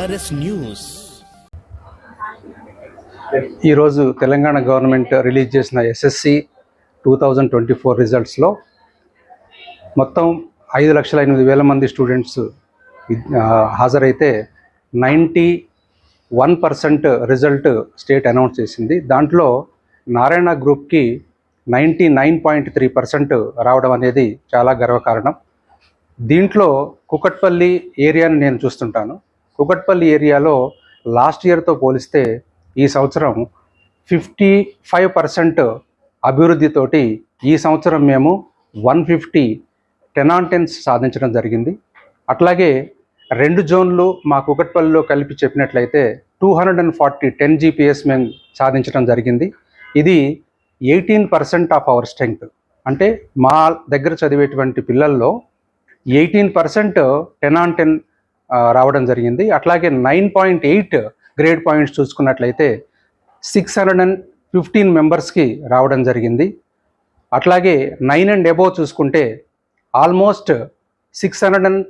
TRS news. ఈరోజు Telangana government release చేసిన SSC two thousand twenty four రిజల్ట్స్లో మొత్తం ఐదు లక్షల ఎనిమిది వేల మంది students హాజరైతే ninety one percent result state announce చేసింది. దాంట్లో నారాయణ గ్రూప్కి ninety nine point three percent రావడం అనేది చాలా గర్వకారణం. దీంట్లో కుకట్పల్లి ఏరియాని నేను చూస్తుంటాను. కుకట్పల్లి ఏరియాలో లాస్ట్ ఇయర్తో పోలిస్తే ఈ సంవత్సరం ఫిఫ్టీ ఫైవ్ పర్సెంట్ అభివృద్ధితోటి ఈ సంవత్సరం మేము వన్ ఫిఫ్టీ టెనాంటెన్స్ టెన్స్ సాధించడం జరిగింది. అట్లాగే రెండు జోన్లు మా కుకట్పల్లిలో కలిపి చెప్పినట్లయితే two hundred and forty ten GPs మేము సాధించడం జరిగింది. ఇది eighteen percent of our strength. అంటే మా దగ్గర చదివేటువంటి పిల్లల్లో eighteen percent ten on ten రావడం జరిగింది. అట్లాగే nine point eight grade points చూసుకున్నట్లయితే సిక్స్ హండ్రెడ్ అండ్ ఫిఫ్టీన్ మెంబర్స్కి రావడం జరిగింది. అట్లాగే నైన్ అండ్ అబోవ్ చూసుకుంటే almost six hundred and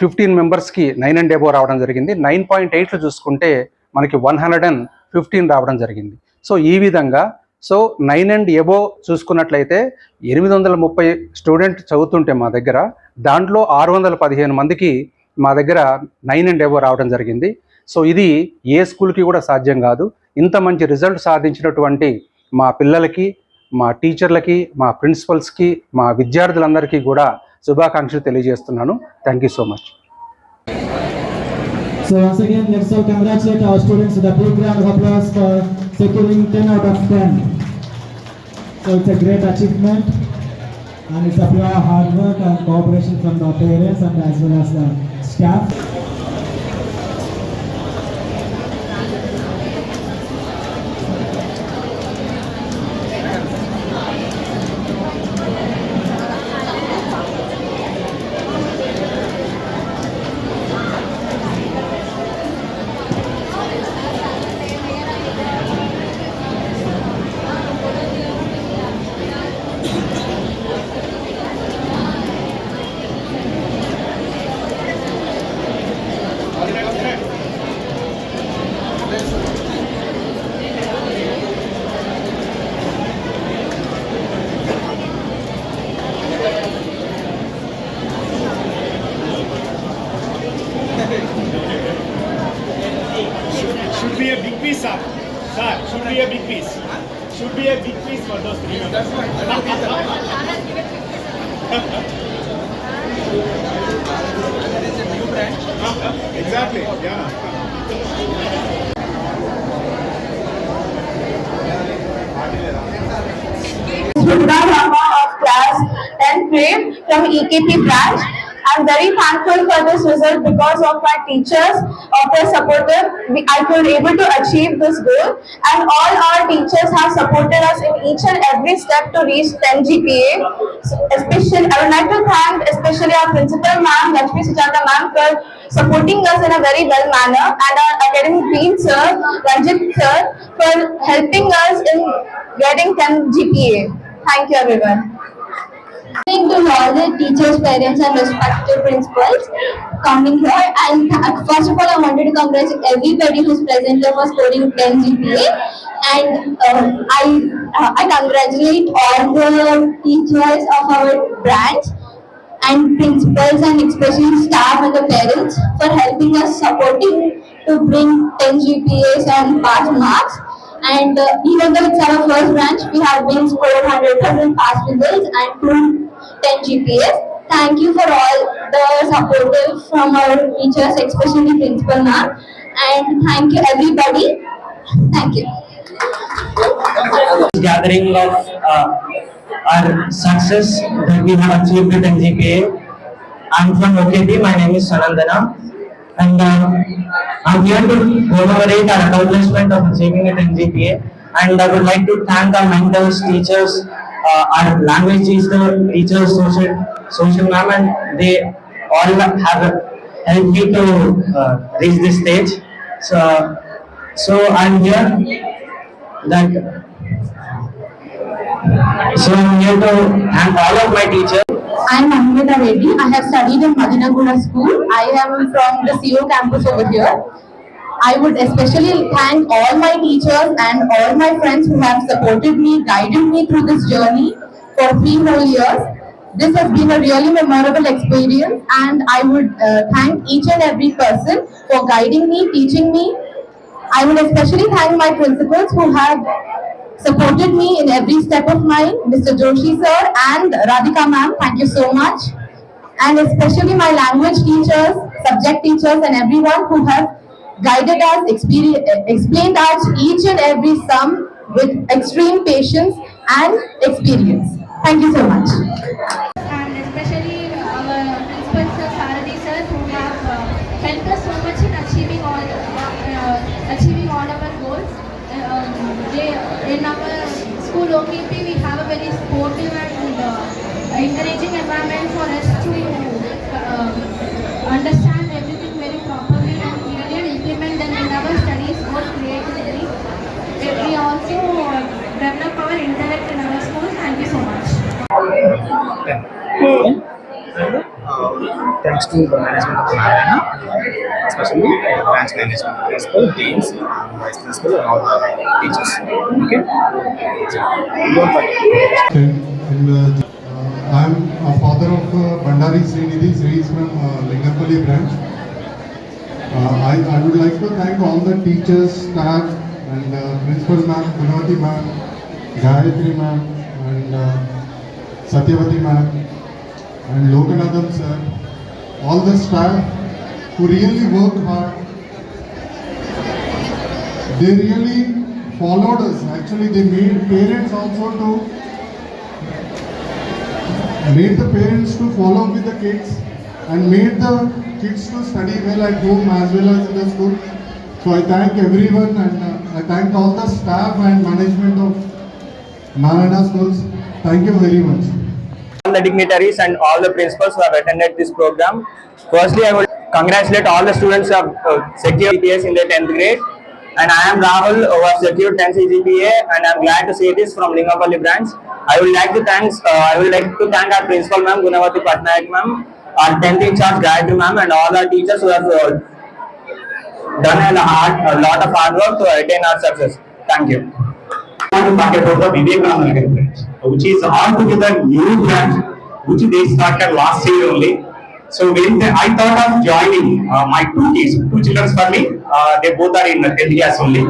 fifteen మెంబర్స్కి నైన్ అండ్ అబోవ్ రావడం జరిగింది. నైన్ పాయింట్ ఎయిట్లో చూసుకుంటే మనకి వన్ హండ్రెడ్ అండ్ ఫిఫ్టీన్ రావడం జరిగింది. సో ఈ విధంగా సో నైన్ అండ్ ఎబో చూసుకున్నట్లయితే ఎనిమిది వందల ముప్పై స్టూడెంట్ చదువుతుంటే మా దగ్గర దాంట్లో ఆరు వందల పదిహేను మందికి మా దగ్గర నైన్ అండ్ ఎవో రావడం జరిగింది సో ఇది ఏ స్కూల్కి కూడా సాధ్యం కాదు ఇంత మంచి రిజల్ట్ సాధించినటువంటి మా పిల్లలకి మా టీచర్లకి మా ప్రిన్సిపల్స్కి మా విద్యార్థులందరికీ కూడా శుభాకాంక్షలు తెలియజేస్తున్నాను thank you so much So once again, let's all congratulate our students with a big round of applause for securing 10 out of 10. So it's a great achievement and it's a pure hard work and cooperation from the parents and as well as the staff. Should be a big piece, sir. Sir, should be a big piece. Should be a big piece for those three members. exactly, yeah. Shubhra Rama of class 10th grade from EKP branch. I'm very thankful for this result because of my teachers, of their supporter, we- I could able to achieve this goal. And all our teachers have supported us in each and every step to reach 10 GPA. So especially, I would like to thank especially our principal ma'am, Lakshmi Suchanda ma'am, for supporting us in a very well manner, and our academic dean sir, Ranjit sir, for helping us in getting 10 GPA. Thank you everyone. Thank to all the teachers, parents and respective principals coming here and first of all I wanted to congratulate everybody who's present here for scoring 10 GPA and um, I uh, I congratulate all the teachers of our branch and principals and especially staff and the parents for helping us supporting to bring 10 GPAs and pass marks. And uh, even though it's our first branch, we have been scored 100% pass results and two 10 GPAs. Thank you for all the supportive from our teachers, especially principal ma'am. And thank you everybody. Thank you. gathering of uh, our success that we have achieved with NGPA. I'm from OKP, my name is Sanandana. And uh, I'm here to commemorate our accomplishment of achieving it in GPA. And I would like to thank our mentors, teachers, uh, our language teacher, teachers, social, social ma'am, and they all have helped me to uh, reach this stage. So, so I'm here that so I'm here to thank all of my teachers. I am Mahmida Reddy. I have studied in Madinaguda School. I am from the CO campus over here. I would especially thank all my teachers and all my friends who have supported me, guided me through this journey for three whole years. This has been a really memorable experience and I would uh, thank each and every person for guiding me, teaching me. I would especially thank my principals who have supported me in every step of mine, Mr. Joshi sir and Radhika ma'am, thank you so much. And especially my language teachers, subject teachers and everyone who have guided us, explained us each and every sum with extreme patience and experience. Thank you so much. In our school OKP, we have a very supportive and uh, encouraging environment for us to uh, understand everything very properly and and implement them in our studies more creatively. We also uh, develop our intellect in our school. Thank you so much. Thanks to the management of Narayana, especially branch management, principal, deans, vice principal, and all the teachers. Okay? And uh, I'm a father of uh, Bandari Srinidhi. Sri is from uh, Lingapalli branch. Uh, I, I would like to thank all the teachers, staff, and uh, principal ma'am, Gunavati ma'am, Gayatri ma'am, and uh, Satyavati ma'am, and Lokanathan sir, all the staff who really work hard. They really followed us. Actually, they made parents also to made the parents to follow with the kids and made the kids to study well at home as well as in the school. So I thank everyone and uh, I thank all the staff and management of Narayana schools. Thank you very much. The dignitaries and all the principals who have attended this program. Firstly, I would congratulate all the students who have uh, secured in their 10th grade. And I am Rahul who have secured 10 CGPA and I am glad to say this from Lingapalli branch. I would like to thanks, uh, I would like to thank our principal ma'am, Gunavati Patnaik ma'am, our 10th in charge Gayatri ma'am and all our teachers who have uh, done a, hard, a lot of hard work to attain our success. Thank you. Which is altogether new branch, which they started last year only. So when they I thought of joining, uh, my two kids, two children for me, uh, they both are in LDS only.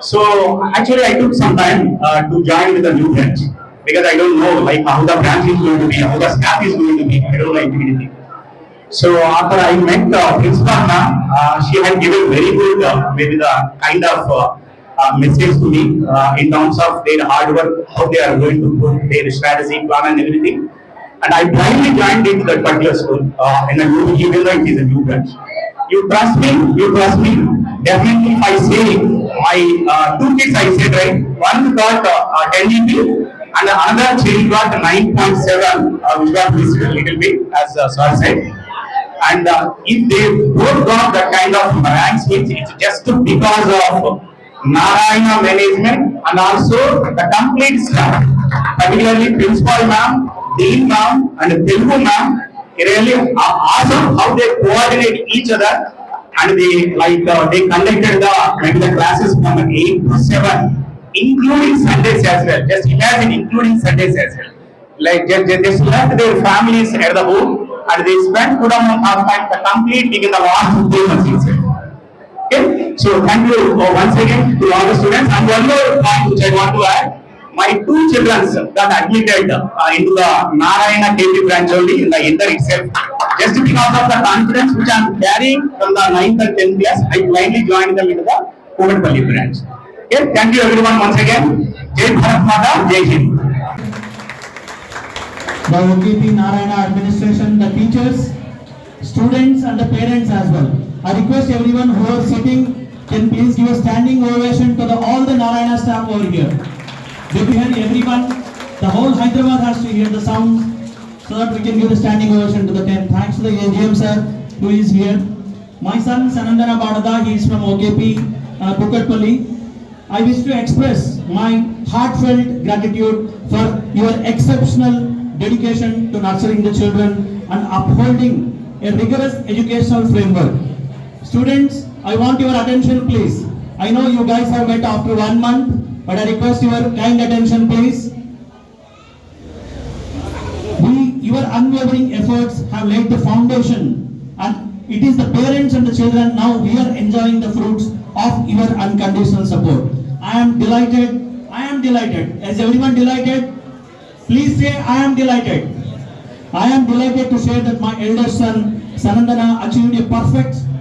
So actually I took some time uh, to join with the new branch because I don't know like how the branch is going to be, how the staff is going to be, I don't know anything. So after I met the principal ma'am, uh, she had given very good, uh, maybe the kind of uh, uh, message to me uh, in terms of their hard work, how they are going to put their strategy plan and everything. And I blindly joined into that particular school uh, in a new, even though it is a new branch. You trust me, you trust me. Definitely, if I say my uh, two kids, I said right, one got uh, uh, 10 GP and another child got 9.7, uh, which got missed a little bit, as uh, sir said. And uh, if they both got that kind of ranks, it's, it's just because of Narayana management and also the complete staff, particularly principal ma'am, dean ma'am, and Telugu ma'am. Really a- awesome how they coordinate each other and they like uh, they conducted the maybe the classes from eight to seven, including Sundays as well. Just imagine including Sundays as well like they, they, they left their families at the home and they spent good amount of time the complete in the last two months itself. Okay, so thank you uh, once again to all the students and one more point which I want to add. My two children got admitted uh, into the Narayana KP branch only in the Indar itself. Just because of the confidence which I am carrying from the 9th and 10th class, I blindly joined them into the Kovatpalli branch. Okay, thank you everyone once again. Jai Bharat Mata, Jai Hind. the OKP Narayana administration, the teachers, students and the parents as well. I request everyone who are sitting can please give a standing ovation to the, all the Narayana staff over here. They hear everyone, the whole Hyderabad has to hear the sound so that we can give the standing ovation to the ten. Thanks to the AGM sir who is here. My son Sanandana Badada, he is from OKP, uh, Kukatpalli. I wish to express my heartfelt gratitude for your exceptional dedication to nurturing the children and upholding a rigorous educational framework. Students, I want your attention please. I know you guys have met after one month, but I request your kind attention please. We, your unwavering efforts have laid the foundation and it is the parents and the children now we are enjoying the fruits of your unconditional support. I am delighted, I am delighted. Is everyone delighted? Please say I am delighted. I am delighted to share that my eldest son Sanandana achieved a perfect 10 CGPA.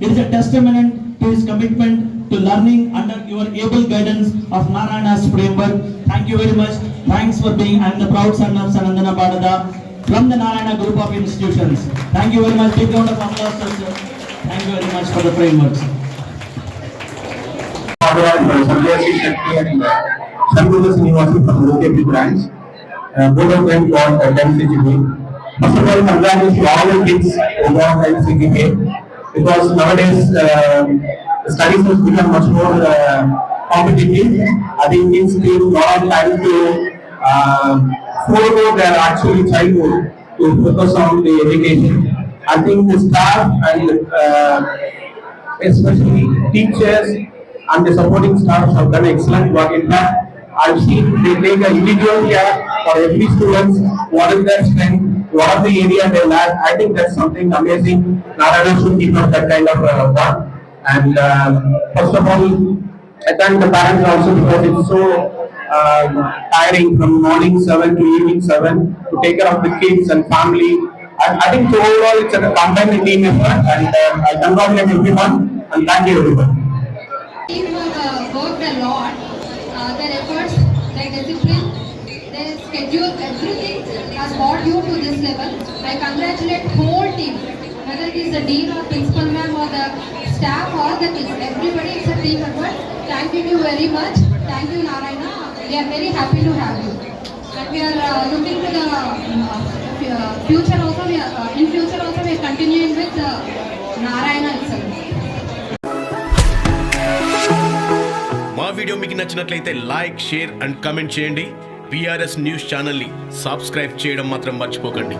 It is a testament to his commitment to learning under your able guidance of Narayana's framework. Thank you very much. Thanks for being, I am the proud son of Sanandana Badada from the Narayana group of institutions. Thank you very much. Big round of applause, sir. Thank you very much for the frameworks. Sanjay Srinivasi from OKP branch. Uh, both of them 10 CGPA. First of all, congratulations to all the kids who got 10 CGPA because nowadays uh, studies has become much more uh, competitive. I think kids need a lot of time to uh, forego their actually childhood to focus on the education. I think the staff and uh, especially teachers and the supporting staff have done excellent work. In fact, I've seen they take a individual care for every student, what is their strength, what are the area they lack. I think that's something amazing. Narayana should keep up that kind of uh, work. And um, first of all, I thank the parents also because it's so um, tiring from morning seven to evening seven to take care of the kids and family. I, I think overall it's a combined team effort and um, I congratulate everyone and thank you everyone. team have uh, worked a lot. Uh, their efforts, their discipline, their schedule, everything brought you to this level. I congratulate whole team, whether it is the dean or principal ma'am or the staff or the kids. Everybody, it's a team effort. Thank you very much. Thank you, Narayana. We are very happy to have you. And we are uh, looking to the uh, future also. We are, uh, in future also, we are continuing with uh, Narayana itself. మా video మీకు నచ్చినట్లయితే like share and comment చేయండి PRS news ఛానల్ని subscribe చేయడం మాత్రం మర్చిపోకండి.